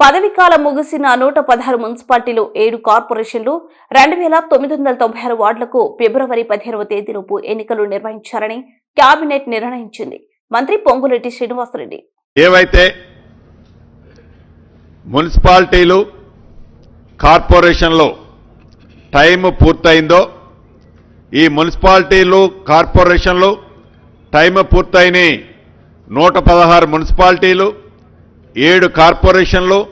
పదవీకాలం ముగిసిన నూట పదహారు మున్సిపాలిటీలు ఏడు కార్పొరేషన్లు రెండు వేల తొమ్మిది వందల తొంభై ఆరు వార్డులకు ఫిబ్రవరి పదిహేనవ తేదీలోపు ఎన్నికలు నిర్వహించాలని కేబినెట్ నిర్ణయించింది. మంత్రి పొంగులేటి శ్రీనివాసరెడ్డి. ఏవైతే మున్సిపాలిటీలు కార్పొరేషన్లో టైం పూర్తయిందో ఈ మున్సిపాలిటీలు కార్పొరేషన్లు టైం పూర్తయిన నూట పదహారు మున్సిపాలిటీలు ఏడు కార్పొరేషన్లు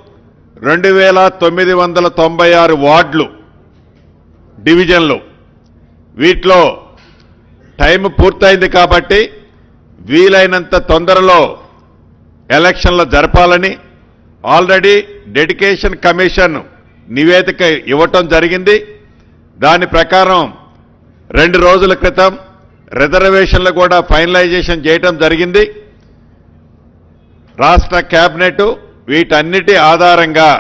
రెండు వేల తొమ్మిది వందల తొంభై ఆరు వార్డులు డివిజన్లు. వీటిలో టైం పూర్తయింది కాబట్టి వీలైనంత తొందరలో ఎలక్షన్లు జరపాలని ఆల్రెడీ డెడికేషన్ కమిషన్ నివేదిక ఇవ్వటం జరిగింది. దాని ప్రకారం రెండు రోజుల క్రితం రిజర్వేషన్లు కూడా ఫైనలైజేషన్ చేయటం జరిగింది. రాష్ట్ర కేబినెట్ వీటన్నిటి ఆధారంగా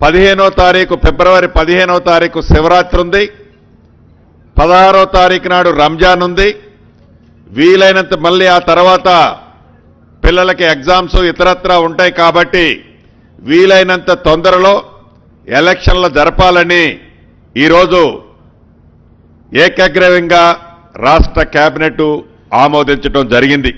పదిహేనో తారీఖు ఫిబ్రవరి పదిహేనో తారీఖు శివరాత్రి ఉంది. పదహారో తారీఖు నాడు రంజాన్ ఉంది. వీలైనంత మళ్ళీ ఆ తర్వాత పిల్లలకి ఎగ్జామ్స్ ఇతరత్రా ఉంటాయి కాబట్టి వీలైనంత తొందరలో ఎలక్షన్లు జరపాలని ఈరోజు ఏకగ్రీవంగా రాష్ట్ర కేబినెట్ ఆమోదించడం జరిగింది.